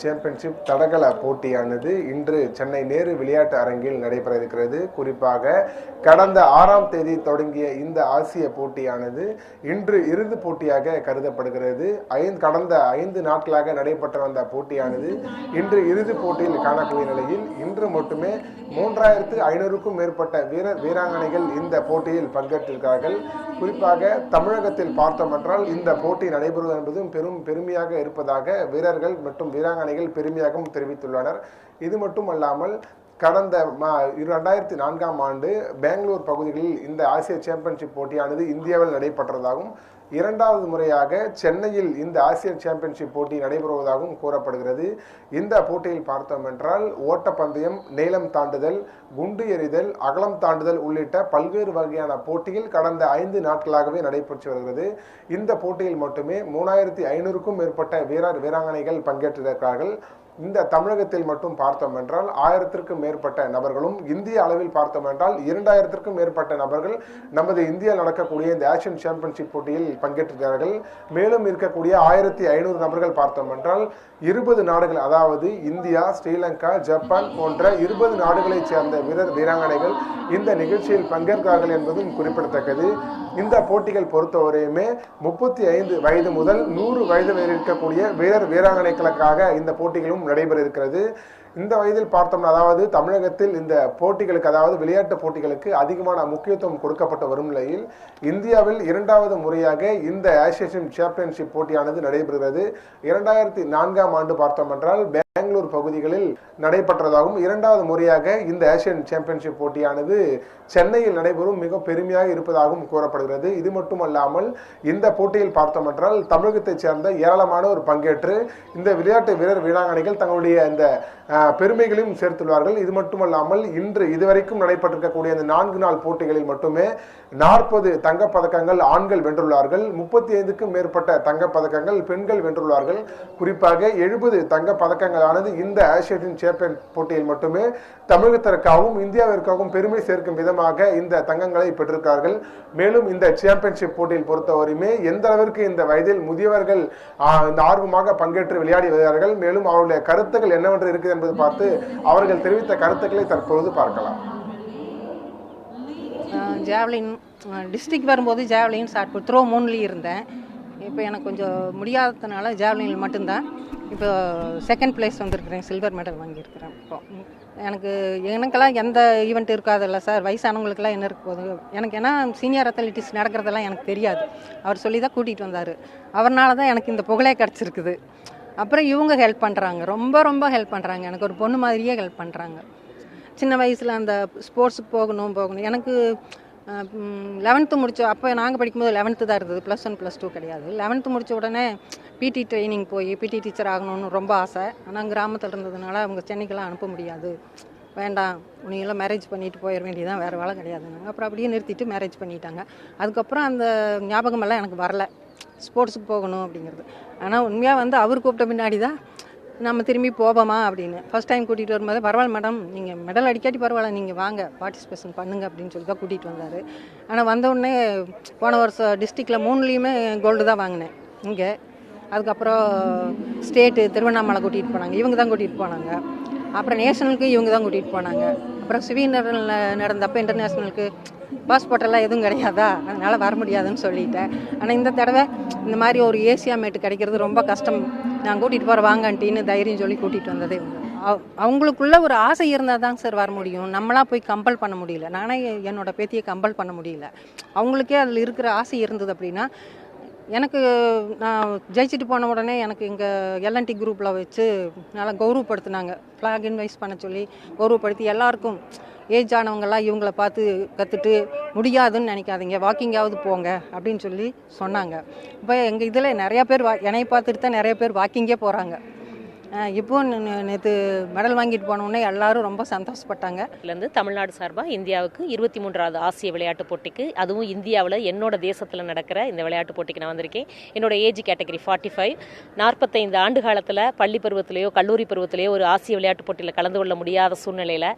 Championship தடகள போட்டியானது இன்று சென்னை நேரு விளையாட்டு அரங்கில் நடைபெற இருக்கிறது குறிப்பாக கடந்த ஆறாம் தேதி தொடங்கிய இந்த ஆசிய போட்டியானது இன்று இறுதி போட்டியாக கருதப்படுகிறது. ஐந்து கடந்த ஐந்து நாட்களாக நடைபெற்று வந்த போட்டியானது இன்று இறுதி போட்டியில் காணக்கூடிய நிலையில் இன்று மட்டுமே மூன்றாயிரத்து ஐநூறுக்கும் மேற்பட்ட வீர வீராங்கனைகள் இந்த போட்டியில் பங்கேற்றிருக்கிறார்கள். குறிப்பாக தமிழகத்தில் பார்த்தோம் என்றால் இந்த போட்டி நடைபெறுவது என்பதும் பெரும் பெருமையாக இருப்பதாக வீரர்கள் மற்றும் வீராங்கனை வீராங்கனைகள் பெருமையாகவும் தெரிவித்துள்ளனர். இது மட்டுமல்லாமல் கடந்த மா இரண்டாயிரத்தி நான்காம் ஆண்டு பெங்களூர் பகுதிகளில் இந்த ஆசிய சாம்பியன்ஷிப் போட்டியானது இந்தியாவில் நடைபெற்றதாகவும் இரண்டாவது முறையாக சென்னையில் இந்த ஆசிய சாம்பியன்ஷிப் போட்டி நடைபெறுவதாகவும் கூறப்படுகிறது. இந்த போட்டியில் பார்த்தோம் என்றால் ஓட்டப்பந்தயம் நீளம் தாண்டுதல் குண்டு எறிதல் அகலம் தாண்டுதல் உள்ளிட்ட பல்வேறு வகையான போட்டிகள் கடந்த ஐந்து நாட்களாகவே நடைபெற்று வருகிறது. இந்த போட்டியில் மட்டுமே மூணாயிரத்தி ஐநூறுக்கும் மேற்பட்ட வீரர் வீராங்கனைகள் பங்கேற்றிருக்கிறார்கள். இந்த தமிழகத்தில் மட்டும் பார்த்தோம் என்றால் ஆயிரத்திற்கும் மேற்பட்ட நபர்களும் இந்திய அளவில் பார்த்தோம் என்றால் இரண்டாயிரத்திற்கும் மேற்பட்ட நபர்கள் நமது இந்தியாவில் நடக்கக்கூடிய இந்த ஆசியன் சாம்பியன்ஷிப் போட்டியில் பங்கேற்றிருக்கிறார்கள். மேலும் இருக்கக்கூடிய ஆயிரத்தி ஐநூறு நபர்கள் பார்த்தோம் என்றால் இருபது நாடுகள் அதாவது இந்தியா ஸ்ரீலங்கா ஜப்பான் போன்ற இருபது நாடுகளைச் சேர்ந்த வீரர் வீராங்கனைகள் இந்த நிகழ்ச்சியில் பங்கேற்கிறார்கள் என்பதும் குறிப்பிடத்தக்கது. இந்த போட்டிகள் பொறுத்தவரையுமே முப்பத்தி ஐந்து வயது முதல் நூறு வயது வரை இருக்கக்கூடிய வீரர் வீராங்கனைகளுக்காக இந்த போட்டிகளும் நடைபெற இருக்கிறது இந்த வயதில் பார்த்தோம்னா அதாவது தமிழகத்தில் இந்த போட்டிகளுக்கு அதாவது விளையாட்டு போட்டிகளுக்கு அதிகமான முக்கியத்துவம் கொடுக்கப்பட்டு வரும் நிலையில் இந்தியாவில் இரண்டாவது முறையாக இந்த ஆசியேஷன் சாம்பியன்ஷிப் போட்டியானது நடைபெறுகிறது. இரண்டாயிரத்தி நான்காம் ஆண்டு பார்த்தோம் என்றால் பெங்களூர் பகுதிகளில் நடைபெற்றதாகவும் இரண்டாவது முறையாக இந்த ஏசியன் சாம்பியன்ஷிப் போட்டியானது சென்னையில் நடைபெறும் மிக பெருமையாக இருப்பதாகவும் கூறப்படுகிறது. இது மட்டுமல்லாமல் இந்த போட்டியில் பார்த்தோமென்றால் தமிழகத்தைச் சேர்ந்த ஏராளமானோர் பங்கேற்று இந்த விளையாட்டு வீரர் வீராங்கனைகள் தங்களுடைய இந்த பெருமைகளையும் சேர்த்துள்ளார்கள். இது மட்டுமல்லாமல் இன்று இதுவரைக்கும் நடைபெற்றிருக்கக்கூடிய இந்த நான்கு நாள் போட்டிகளில் மட்டுமே நாற்பது தங்கப் பதக்கங்கள் ஆண்கள் வென்றுள்ளார்கள். முப்பத்தி ஐந்துக்கும் மேற்பட்ட தங்கப் பதக்கங்கள் பெண்கள் வென்றுள்ளார்கள். குறிப்பாக எழுபது தங்கப் ஆனது இந்த ஆசியன் சாம்பியன் போட்டியில் மட்டுமே தமிழகத்திற்காகவும் இந்தியாவிற்காகவும் பெருமை சேர்க்கும் விதமாக இந்த தங்கங்களை பெற்றிருக்கார்கள். மேலும் இந்த சாம்பியன்ஷிப் போட்டியில் பொறுத்தவரையுமே எந்த அளவிற்கு இந்த வயதில் முதியவர்கள் இந்த ஆர்வமாக பங்கேற்று விளையாடி வருகிறார்கள் மேலும் அவருடைய கருத்துக்கள் என்னவென்று இருக்குது என்பது பார்த்து அவர்கள் தெரிவித்த கருத்துக்களை தற்பொழுது பார்க்கலாம். ஜாவ்லின் டிஸ்ட்ரிக்ட் வரும்போது ஜாவ்லின் ஷார்ட் த்ரோ மூணுலேயும் இருந்தேன். இப்போ எனக்கு கொஞ்சம் முடியாததுனால ஜாவ்லினில் மட்டும்தான். இப்போ செகண்ட் பிளேஸ் வந்திருக்கிறேன் சில்வர் மெடல் வாங்கியிருக்கிறேன். இப்போ எனக்கு எனக்கெல்லாம் எந்த ஈவெண்ட் இருக்காதில்ல சார் வயசானவங்களுக்கெல்லாம் என்ன இருக்க போகுது? எனக்கு ஏன்னா சீனியர் அத்லட்டிஸ் நடக்கிறதெல்லாம் எனக்கு தெரியாது. அவர் சொல்லி தான் கூட்டிகிட்டு வந்தார். அவர்னால தான் எனக்கு இந்த புகழே கிடச்சிருக்குது. அப்புறம் இவங்க ஹெல்ப் பண்ணுறாங்க ரொம்ப ரொம்ப ஹெல்ப் பண்ணுறாங்க எனக்கு ஒரு பொண்ணு மாதிரியே ஹெல்ப் பண்ணுறாங்க சின்ன வயசில் அந்த ஸ்போர்ட்ஸுக்கு போகணும் போகணும். எனக்கு லெவன்த்து முடித்தோம் அப்போ நாங்கள் படிக்கும்போது லெவன்த்து தான் இருந்தது. ப்ளஸ் ஒன் ப்ளஸ் டூ கிடையாது. லெவன்த்து முடித்த உடனே பிடி ட்ரைனிங் போய் பிடி டீச்சர் ஆகணும்னு ரொம்ப ஆசை. ஆனால் கிராமத்தில் இருந்ததுனால அவங்க சென்னைக்கெல்லாம் அனுப்ப முடியாது. வேண்டாம். நீங்களாம் மேரேஜ் பண்ணிட்டு போயிட வேண்டியதான் வேறு வேலை கிடையாதுனாங்க அப்புறம் அப்படியே நிறுத்திட்டு மேரேஜ் பண்ணிட்டாங்க. அதுக்கப்புறம் அந்த ஞாபகமெல்லாம் எனக்கு வரல. ஸ்போர்ட்ஸுக்கு போகணும் அப்படிங்கிறது. ஆனால் உண்மையாக வந்து அவர் கூப்பிட்ட பின்னாடி தான் நம்ம திரும்பி போவோமா அப்படின்னு. ஃபஸ்ட் டைம் கூட்டிகிட்டு வரும்போது பரவாயில்ல மேடம் நீங்கள் மெடல் அடிக்காட்டி பரவாயில்ல நீங்கள் வாங்க பார்ட்டிசிபேஷன் பண்ணுங்க அப்படின்னு சொல்லி தான் கூட்டிகிட்டு வந்தார். ஆனால் வந்தவுடனே போன வருஷம் டிஸ்ட்ரிக்டில் மூணுலேயுமே கோல்டு தான் வாங்கினேன். இங்கே. அதுக்கப்புறம் ஸ்டேட்டு திருவண்ணாமலை கூட்டிகிட்டு போனாங்க. இவங்க தான் கூட்டிகிட்டு போனாங்க. அப்புறம் நேஷனலுக்கு இவங்க தான் கூட்டிகிட்டு போனாங்க. அப்புறம் சிவினரில் நடந்தப்போ இன்டர்நேஷ்னலுக்கு பாஸ்போர்ட் எல்லாம் எதுவும் கிடையாதா? அதனால் வர முடியாதுன்னு சொல்லிட்டேன். ஆனால் இந்த தடவை இந்த மாதிரி ஒரு ஏசியா மேட்டு கிடைக்கிறது ரொம்ப கஷ்டம். நான் கூட்டிகிட்டு போகிற வாங்கன்ட்டின்னு தைரியம் சொல்லி கூட்டிகிட்டு வந்ததே இவங்க. அவங்களுக்குள்ள ஒரு ஆசை இருந்தால் தாங்க சார் வர முடியும். நம்மளாக போய் கம்பல் பண்ண முடியல. நானே என்னோட பேத்தியை கம்பல் பண்ண முடியல. அவங்களுக்கே அதில் இருக்கிற ஆசை இருந்தது அப்படின்னா எனக்கு நான் ஜெயிச்சுட்டு போன உடனே எனக்கு இங்கே எல்என்டி குரூப்பில் வச்சு நல்லா கௌரவப்படுத்தினாங்க. ஃப்ளாக் இன்வைஸ் பண்ண சொல்லி கௌரவப்படுத்தி எல்லாருக்கும் ஏஜ் ஆனவங்கெல்லாம் இவங்கள பார்த்து கற்றுட்டு முடியாதுன்னு நினைக்காதீங்க. வாக்கிங்காவது போங்க அப்படின்னு சொல்லி சொன்னாங்க. இப்போ எங்கள் இதில் நிறையா பேர் வா என்னை பார்த்துட்டு தான் நிறைய பேர் வாக்கிங்கே போகிறாங்க இப்போ நேற்று மெடல் வாங்கிட்டு போனோடனே எல்லாரும் ரொம்ப சந்தோஷப்பட்டாங்க. இதுலேருந்து தமிழ்நாடு சார்பாக இந்தியாவுக்கு இருபத்தி மூன்றாவது ஆசிய விளையாட்டுப் போட்டிக்கு அதுவும் இந்தியாவில் என்னோட தேசத்தில் நடக்கிற இந்த விளையாட்டுப் போட்டிக்கு நான் வந்திருக்கேன். என்னோட ஏஜ் கேட்டகரி ஃபார்ட்டி ஃபைவ் நாற்பத்தைந்து ஆண்டு காலத்தில் பள்ளி பருவத்திலேயோ கல்லூரி பருவத்திலேயோ ஒரு ஆசிய விளையாட்டுப் போட்டியில் கலந்து கொள்ள முடியாத சூழ்நிலையில்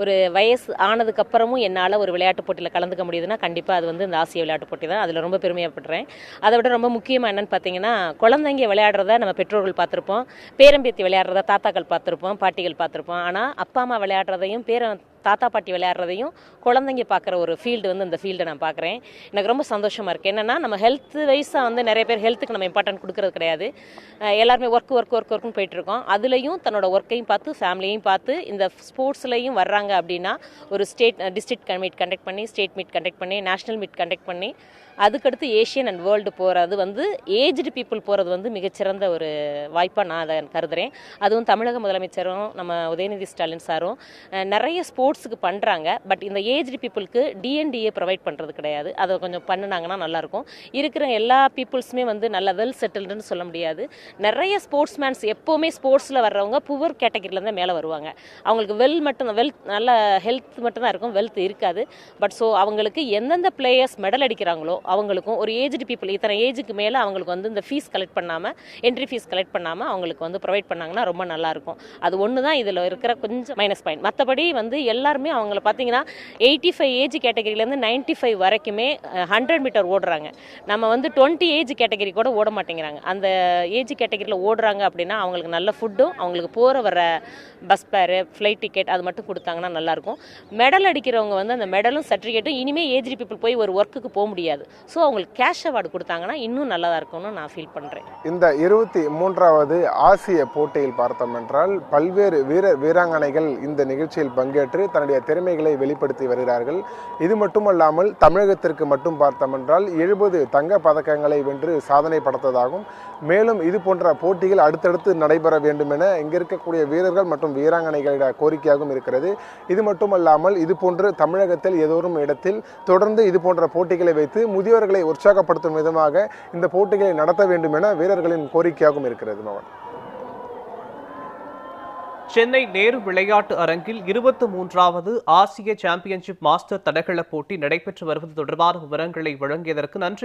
ஒரு வயசு ஆனதுக்கப்புறமும் என்னால் ஒரு விளையாட்டுப் போட்டியில் கலந்துக்க முடியுதுன்னா கண்டிப்பாக அது வந்து இந்த ஆசிய விளையாட்டுப் போட்டி தான். அதில் ரொம்ப பெருமையப்படுறேன் அதை விட ரொம்ப முக்கியமாக என்னென்னு பார்த்தீங்கன்னா குழந்தைங்க விளையாடுறத நம்ம பெற்றோர்கள் பார்த்துருப்போம். பேரம்பி பயன்படுத்தி விளையாடுறத தாத்தாக்கள் பார்த்துருப்போம் பாட்டிகள் பார்த்துருப்போம். ஆனால் அப்பா அம்மா விளையாடுறதையும் பேரன் தாத்தா பாட்டி விளையாடுறதையும் குழந்தைங்க பார்க்குற ஒரு ஃபீல்டு வந்து இந்த ஃபீல்டை நான் பார்க்குறேன். எனக்கு ரொம்ப சந்தோஷமாக இருக்குது என்னென்னா நம்ம ஹெல்த் வைஸாக வந்து நிறைய பேர் ஹெல்த்துக்கு நம்ம இம்பார்ட்டன்ட் கொடுக்கறது கிடையாது. எல்லாருமே ஒர்க் ஒர்க் ஒர்க் ஒர்க்னு போயிட்டுருக்கோம் அதுலேயும் தன்னோட ஒர்க்கையும் பார்த்து ஃபேமிலியையும் பார்த்து இந்த ஸ்போர்ட்ஸ்லையும் வர்றாங்க அப்படின்னா ஒரு ஸ்டேட் டிஸ்ட்ரிக்ட் மீட் கண்டக்ட் பண்ணி ஸ்டேட் மீட் கண்டக்ட் பண்ணி நேஷனல் மீட் கண்டக்ட் பண்ணி அதுக்கடுத்து ஏஷியன் அண்ட் வேர்ல்டு போகிறது வந்து ஏஜ்டு பீப்புள் போகிறது வந்து மிகச்சிறந்த ஒரு வாய்ப்பாக நான் அதை கருதுகிறேன் அதுவும் தமிழக முதலமைச்சரும் நம்ம உதயநிதி ஸ்டாலின் சாரும் நிறைய ஸ்போர்ட்ஸ் ஸ்போர்ட்ஸுக்கு பண்ணுறாங்க பட் இந்த ஏஜ்டு பீப்புளுக்கு டிஎன்டிஏ ப்ரொவைட் பண்ணுறது கிடையாது. அதை கொஞ்சம் பண்ணுனாங்கன்னா நல்லாயிருக்கும். இருக்கிற எல்லா பீப்புள்ஸுமே வந்து நல்ல வெல் செட்டில்டுன்னு சொல்ல முடியாது. நிறைய ஸ்போர்ட்ஸ் மேன்ஸ் எப்போவுமே ஸ்போர்ட்ஸில் வர்றவங்க புவர் கேட்டகரியில தான் மேலே வருவாங்க. அவங்களுக்கு வெல் மட்டும் வெல்த் நல்ல ஹெல்த் மட்டும்தான் இருக்கும். வெல்த் இருக்காது. பட் ஸோ அவங்களுக்கு எந்தெந்த பிளேயர்ஸ் மெடல் அடிக்கிறாங்களோ அவங்களுக்கும் ஒரு ஏஜ்டு பீப்புள் இத்தனை ஏஜுக்கு மேலே அவங்களுக்கு வந்து இந்த ஃபீஸ் கலெக்ட் பண்ணாமல் என்ட்ரி ஃபீஸ் கலெக்ட் பண்ணாமல் அவங்களுக்கு வந்து ப்ரொவைட் பண்ணாங்கன்னா ரொம்ப நல்லாயிருக்கும் அது ஒன்று தான் இதில் இருக்கிற கொஞ்சம் மைனஸ் பாயிண்ட் மற்றபடி வந்து எல்லாருமே அவங்கள பார்த்தீங்கன்னா எயிட்டி ஃபைவ் ஏஜ் கேட்டகரியிலேருந்து நைன்ட்டி ஃபைவ் வரைக்குமே ஹண்ட்ரட் மீட்டர் ஓடுறாங்க. நம்ம வந்து டுவெண்ட்டி ஏஜ் கேட்டகரி கூட ஓட மாட்டேங்கிறாங்க. அந்த ஏஜ் கேட்டகரியில் ஓடுறாங்க அப்படின்னா அவங்களுக்கு நல்ல ஃபுட்டும் அவங்களுக்கு போகிற வர பஸ் பேரு ஃப்ளைட் டிக்கெட் அது மட்டும் கொடுத்தாங்கன்னா நல்லாயிருக்கும். மெடல் அடிக்கிறவங்க வந்து அந்த மெடலும் சர்டிஃபிகேட்டும் இனிமேல் ஏஜ் பீப்புள் போய் ஒரு ஒர்க்குக்கு போக முடியாது. ஸோ அவங்களுக்கு கேஷ் அவார்டு கொடுத்தாங்கன்னா இன்னும் நல்லதாக இருக்கும்னு நான் ஃபீல் பண்ணுறேன் இந்த இருபத்தி மூன்றாவது ஆசிய போட்டியில் பார்த்தோம் என்றால் பல்வேறு வீரர் வீராங்கனைகள் இந்த நிகழ்ச்சியில் பங்கேற்று தன்னுடைய திறமைகளை வெளிப்படுத்தி வருகிறார்கள். இது மட்டுமல்லாமல் தமிழகத்திற்கு மட்டும் பார்த்தமென்றால் எழுபது தங்க பதக்கங்களை வென்று சாதனை படைத்ததாகவும் மேலும் இது போன்ற போட்டிகள் அடுத்தடுத்து நடைபெற வேண்டும் என இங்கே இருக்கக்கூடிய வீரர்கள் மற்றும் வீராங்கனைகளிட கோரிக்கையாகவும் இருக்கிறது. இது மட்டுமல்லாமல் இது போன்று தமிழகத்தில் ஏதோரும் இடத்தில் தொடர்ந்து இது போன்ற போட்டிகளை வைத்து முதியவர்களை உற்சாகப்படுத்தும் விதமாக இந்த போட்டிகளை நடத்த வேண்டும் என வீரர்களின் கோரிக்கையாகவும் இருக்கிறது மகன். சென்னை நேரு விளையாட்டு அரங்கில் இருபத்தி மூன்றாவது ஆசிய சாம்பியன்ஷிப் மாஸ்டர் தடகள போட்டி நடைபெற்று வருவது தொடர்பான விவரங்களை வழங்கியதற்கு நன்றி.